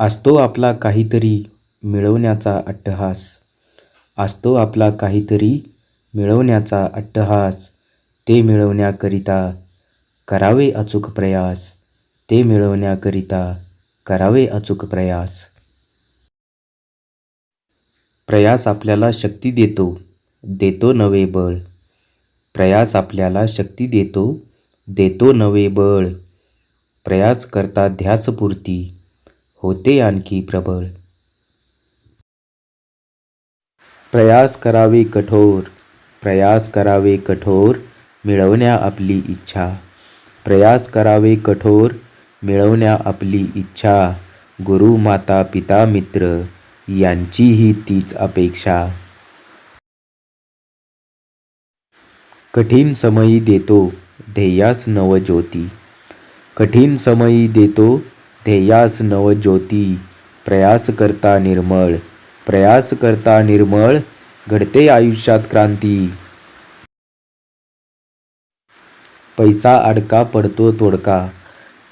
असतो आपला काहीतरी मिळवण्याचा अट्टहास. असतो आपला काहीतरी मिळवण्याचा अट्टहास. ते मिळवण्याकरिता करावे अचूक प्रयास. ते मिळवण्याकरिता करावे अचूक प्रयास. प्रयास आपल्याला शक्ती देतो देतो नवे बळ. प्रयास आपल्याला शक्ती देतो देतो नवे बळ. प्रयास करता ध्यासपूर्ती. होते आणखी प्रबळ. प्रयास करावे कठोर प्रयास करावे कठोर मिळवण्या आपली इच्छा. प्रयास करावे कठोर मिळवण्या आपली इच्छा. गुरु माता पिता मित्र यांचीही तीच अपेक्षा. कठीण समयी देतो ध्येयास नवज्योती. कठीण समयी देतो ध्येयास नवज्योती प्रयास करता निर्मळ प्रयास करता निर्मळ घडते आयुष्यात क्रांती. पैसा अडका पडतो तोडका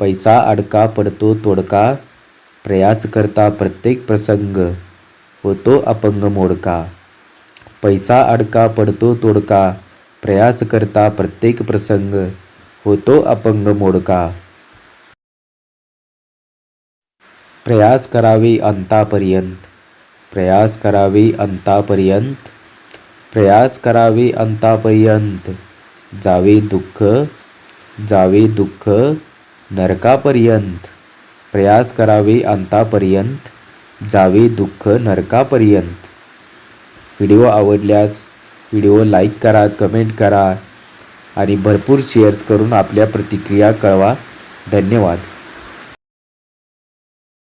पैसा अडका पडतो तोडका प्रयास करता प्रत्येक प्रसंग होतो अपंग मोडका. पैसा अडका पडतो तोडका प्रयास करता प्रत्येक प्रसंग होतो अपंग मोडका. प्रयास करावे अंतापर्यंत. प्रयास करावे अंतापर्यंत. प्रयास करावे अंतापर्यंत. जावे दुःख जावे दुःख नरकापर्यंत. प्रयास करावे अंतापर्यंत. जावे दुःख नरकापर्यंत. व्हिडिओ आवडल्यास व्हिडिओ लाईक करा कमेंट करा आणि भरपूर शेअर्स करून आपल्या प्रतिक्रिया कळवा. धन्यवाद.